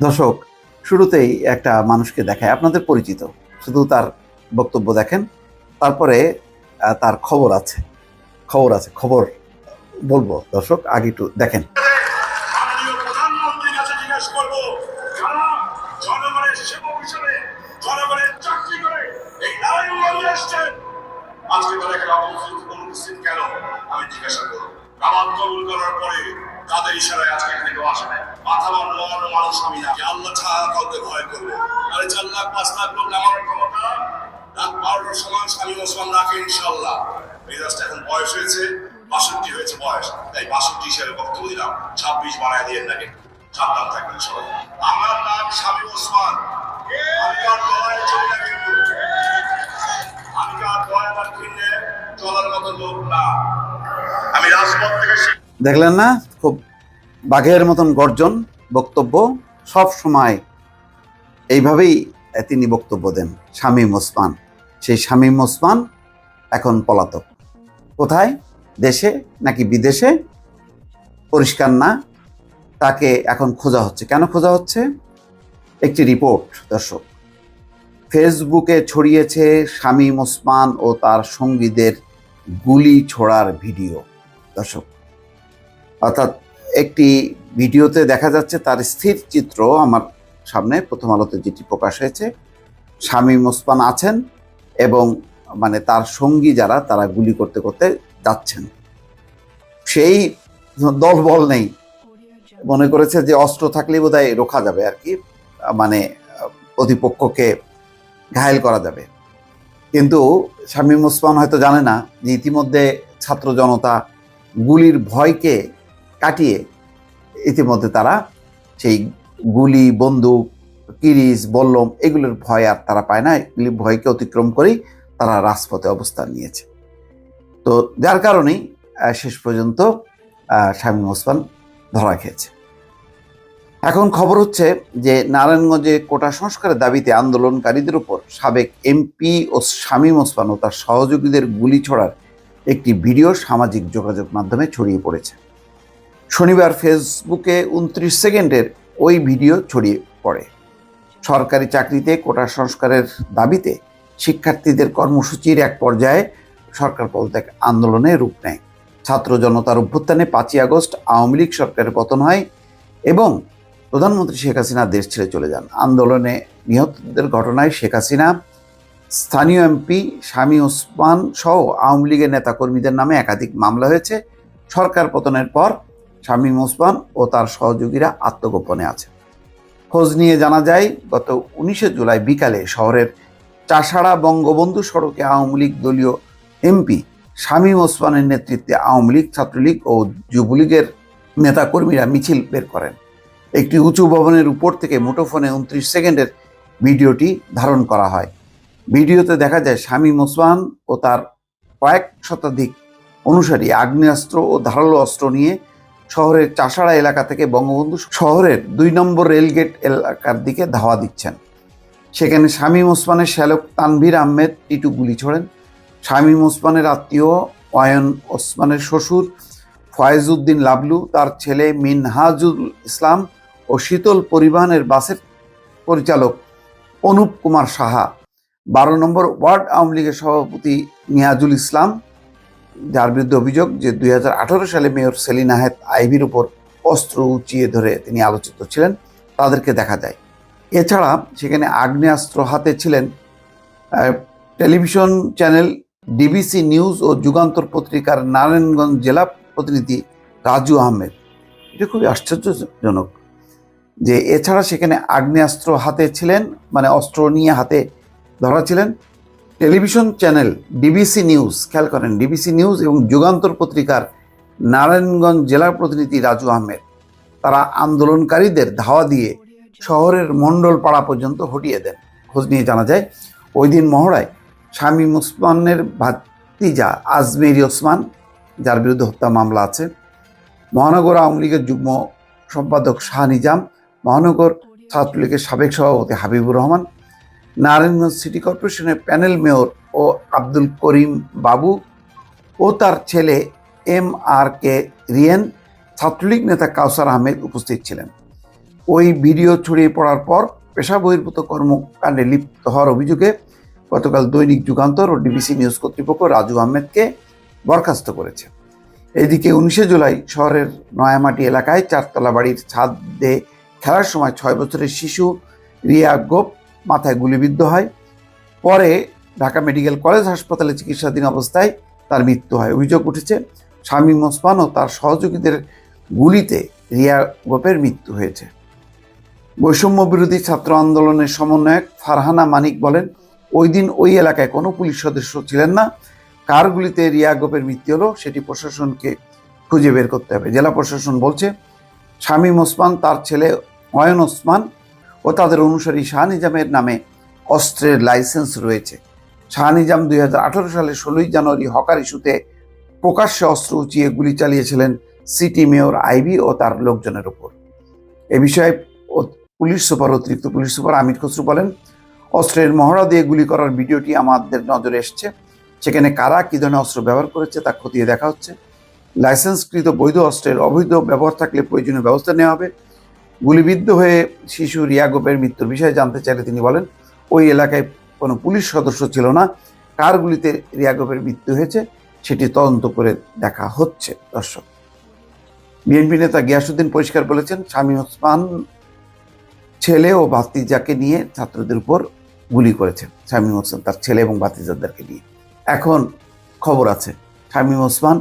দর্শক, শুরুতেই একটা মানুষকে দেখায় আপনাদের পরিচিত। শুধু তার বক্তব্য দেখেন, তারপরে তার খবর আছে। খবর আছে, খবর বলব। দর্শক, আগে একটু দেখেন। আমি জিজ্ঞাসা করব দাওয়াত কবুল করার পরে তাদের ইশারায় আজকে এখানে কেউ আসে নাই। মাথা বন্ধ মানুষ আমি না। আল্লাহ ছাড়া কাউকে ভয় করবে আরে চার লাখ, পাঁচ লাখ লোক আমার ক্ষমতা। রাত বারোটার সময় স্বামী ওসমান রাখে ইনশাল্লাহ মেজাজটা এখন বয়স হয়েছে, বাষট্টি হয়েছে বয়স। তাই বাষট্টি হিসেবে বক্তব্য দিলাম। ছাব্বিশ বানায় দিয়ে নাকি সাবধান থাকবেন সবাই। আমার নাম স্বামী ওসমান। দেখলেন না? বাঘের মতন গর্জন, বক্তব্য সব সময় এইভাবেই তিনি বক্তব্য দেন, শামীম ওসমান। সেই শামীম ওসমান এখন পলাতক। কোথায়? দেশে নাকি বিদেশে? পরিষ্কার না। তাকে এখন খোঁজা হচ্ছে। কেন খোঁজা হচ্ছে? একটি রিপোর্ট, দর্শক। ফেসবুকে ছড়িয়েছে শামীম ওসমান ও তার সঙ্গীদের গুলি ছোড়ার ভিডিও, দর্শক। অর্থাৎ একটি ভিডিওতে দেখা যাচ্ছে তার স্থির চিত্র আমার সামনে প্রথম আলোতে যেটি প্রকাশ হয়েছে। শামীম ওসমান আছেন এবং মানে তার সঙ্গী যারা, তারা গুলি করতে করতে যাচ্ছেন। সেই দল বল নেই। মনে করেছে যে অস্ত্র থাকলেই বোধহয় রোখা যাবে আর কি মানে প্রতিপক্ষকে ঘায়েল করা যাবে। কিন্তু শামীম ওসমান হয়তো জানে না যে ইতিমধ্যে ছাত্র জনতা গুলির ভয়কে কাটিয়ে ইতিমধ্যে তারা সেই গুলি, বন্দুক কিরিস বল্লম এগুলোর ভয় আর তারা পায় না। এগুলি ভয়কে অতিক্রম করেই তারা রাজপথে অবস্থান নিয়েছে। তো যার কারণেই শেষ পর্যন্ত শামীম ওসমান ধরা খেয়েছে। এখন খবর হচ্ছে যে নারায়ণগঞ্জে কোটা সংস্কারের দাবিতে আন্দোলনকারীদের উপর সাবেক এমপি ও শামীম ওসমান ও তার সহযোগীদের গুলি ছড়ার একটি ভিডিও সামাজিক যোগাযোগ মাধ্যমে ছড়িয়ে পড়েছে। শনিবার ফেসবুকে উনত্রিশ সেকেন্ডের ওই ভিডিও ছড়িয়ে পড়ে। সরকারি চাকরিতে কোটা সংস্কারের দাবিতে শিক্ষার্থীদের কর্মসূচির এক পর্যায়ে সরকার পদত্যাগ আন্দোলনে রূপ নেয়। ছাত্র জনতার অভ্যুত্থানে পাঁচই আগস্ট আওয়ামী লীগ সরকারের পতন হয় এবং প্রধানমন্ত্রী শেখ হাসিনা দেশ ছেড়ে চলে যান। আন্দোলনে নিহতদের ঘটনায় শেখ হাসিনা, স্থানীয় এমপি স্বামী ওসমান সহ আওয়ামী লীগের নেতাকর্মীদের নামে একাধিক মামলা হয়েছে। সরকার পতনের পর শামীম ওসমান ও তার সহযোগীরা আত্মগোপনে আছে। খোঁজ নিয়ে জানা যায়, গত উনিশে জুলাই বিকালে শহরের চাষাড়া বঙ্গবন্ধু সড়কে আওয়ামী লীগ দলীয় এমপি শামীম ওসমানের নেতৃত্বে আওয়ামী লীগ, ছাত্রলীগ ও যুবলীগের নেতাকর্মীরা মিছিল বের করেন। একটি উঁচু ভবনের উপর থেকে মুঠোফোনে উনত্রিশ সেকেন্ডের ভিডিওটি ধারণ করা হয়। ভিডিওতে দেখা যায়, শামীম ওসমান ও তার কয়েক শতাধিক অনুসারী আগ্নেয়াস্ত্র ও ধারালো অস্ত্র নিয়ে শহরের চাষাড়া এলাকা থেকে বঙ্গবন্ধু শহরের দুই নম্বর রেলগেট এলাকার দিকে ধাওয়া দিচ্ছেন। সেখানে শামীম ওসমানের শ্যালক তানভীর আহমেদ টিটু গুলি ছোড়েন। শামীম ওসমানের আত্মীয় অয়ন ওসমানের শ্বশুর ফয়েজউদ্দিন লাবলু, তার ছেলে মিনহাজুল ইসলাম ও শীতল পরিবহনের বাসের পরিচালক অনুপ কুমার সাহা। বারো নম্বর ওয়ার্ড আওয়ামী লীগের সভাপতি নিয়াজুল ইসলাম যার বিরুদ্ধে অভিযোগ যে দুই হাজার আঠারো সালে মেয়র সেলিন আহেদ আইভির উপর অস্ত্র উঁচিয়ে ধরে তিনি আলোচিত ছিলেন, তাদেরকে দেখা যায়। এছাড়া সেখানে আগ্নেয়াস্ত্র হাতে ছিলেন টেলিভিশন চ্যানেল ডিবিসি নিউজ ও যুগান্তর পত্রিকার নারায়ণগঞ্জ জেলা প্রতিনিধি রাজু আহমেদ। এটা খুবই আশ্চর্যজনক যে এছাড়া সেখানে আগ্নেয়াস্ত্র হাতে ছিলেন মানে অস্ত্র নিয়ে হাতে ধরা ছিলেন টেলিভিশন চ্যানেল ডিবিসি নিউজ, খেয়াল করেন ডিবিসি নিউজ এবং যুগান্তর পত্রিকার নারায়ণগঞ্জ জেলার প্রতিনিধি রাজু আহমেদ। তারা আন্দোলনকারীদের ধাওয়া দিয়ে শহরের মণ্ডল পাড়া পর্যন্ত হটিয়ে দেন। খোঁজ নিয়ে জানা যায়, ওই দিন মহড়ায় শামীম মুসমানের ভাতিজা আজমেরি ওসমান, যার বিরুদ্ধে হত্যা মামলা আছে, মহানগর আওয়ামী লীগের যুগ্ম সম্পাদক শাহ নিজাম, মহানগর ছাত্রলীগের সাবেক সভাপতি হাবিবুর রহমান নারায়ণগঞ্জ সিটি কর্পোরেশনের প্যানেল মেয়র ও আব্দুল করিম বাবু ও তার ছেলে এম আর কে রিয়েন, ছাত্রলীগ নেতা কাউসার আহমেদ উপস্থিত ছিলেন। ওই ভিডিও ছড়িয়ে পড়ার পর পেশা বহির্ভূত কর্মকাণ্ডে লিপ্ত হওয়ার অভিযোগে গতকাল দৈনিক যুগান্তর ও ডিবিসি নিউজ কর্তৃপক্ষ রাজু আহমেদকে বরখাস্ত করেছে। এদিকে উনিশে জুলাই শহরের নয়ামাটি এলাকায় চারতলা বাড়ির ছাদে খেলার সময় ছয় বছরের শিশু রিয়া গোপ মাথায় গুলিবিদ্ধ হয়। পরে ঢাকা মেডিকেল কলেজ হাসপাতালে চিকিৎসাধীন অবস্থায় তার মৃত্যু হয়। অভিযোগ উঠেছে শামীম ওসমান ও তার সহযোগীদের গুলিতে রিয়া গোপের মৃত্যু হয়েছে। বৈষম্য বিরোধী ছাত্র আন্দোলনের সমন্বয়ক ফারহানা মানিক বলেন, ওই দিন ওই এলাকায় কোনো পুলিশ সদস্য ছিলেন না। কার গুলিতে রিয়া গোপের মৃত্যু হলো সেটি প্রশাসনকে খুঁজে বের করতে হবে। জেলা প্রশাসন বলছে শামীম ওসমান তার ছেলে অয়ন ওসমান ও তাদের অনুসারী শাহ নিজামের নামে অস্ত্রের লাইসেন্স রয়েছে। শাহ নিজাম দুই সালে ষোলোই জানুয়ারি হকার ইস্যুতে প্রকাশ্যে অস্ত্র উঁচিয়ে গুলি চালিয়েছিলেন সিটি মেয়র আইবি ও তার লোকজনের উপর। এ বিষয়ে পুলিশ সুপার, অতিরিক্ত পুলিশ সুপার আমির খসরু বলেন, অস্ত্রের মহড়া দিয়ে গুলি করার ভিডিওটি আমাদের নজরে এসছে। সেখানে কারা কী ধরনের অস্ত্র ব্যবহার করেছে তা খতিয়ে দেখা হচ্ছে। লাইসেন্সকৃত বৈধ অস্ত্রের অবৈধ ব্যবহার থাকলে প্রয়োজনীয় ব্যবস্থা নেওয়া হবে। গুলিবিদ্ধ হয়ে শিশু রিয়া গোপের মৃত্যুর বিষয়ে জানতে চাইলে তিনি বলেন, ওই এলাকায় কোনো পুলিশ সদস্য ছিল না। কার গুলিতে রিয়া গোপের মৃত্যু হয়েছে সেটি তদন্ত করে দেখা হচ্ছে। দর্শক, বিএনপি নেতা গিয়াসুদ্দিন পরিষ্কার বলেছেন শামীম ওসমান ছেলে ও ভাতিজাকে নিয়ে ছাত্রদের উপর গুলি করেছেন শামীম ওসমান তার ছেলে এবং ভাতিজাদেরকে নিয়ে। এখন খবর আছে শামীম ওসমান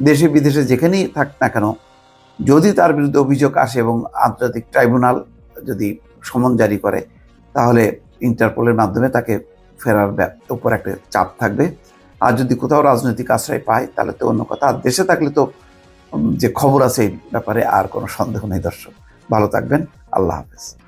দেশে বিদেশে যেখানেই থাক না কেন যদি তার বিরুদ্ধে অভিযোগ আসে এবং আন্তর্জাতিক ট্রাইব্যুনাল যদি সমন জারি করে, তাহলে ইন্টারপোলের মাধ্যমে তাকে ফেরার উপর একটা চাপ থাকবে। আর যদি কোথাও রাজনৈতিক আশ্রয় পায়, তাহলে তো অন্য কথা। আর দেশে থাকলে তো যে খবর আছে এই ব্যাপারে আর কোনো সন্দেহ নেই দর্শক। ভালো থাকবেন। আল্লাহ হাফেজ।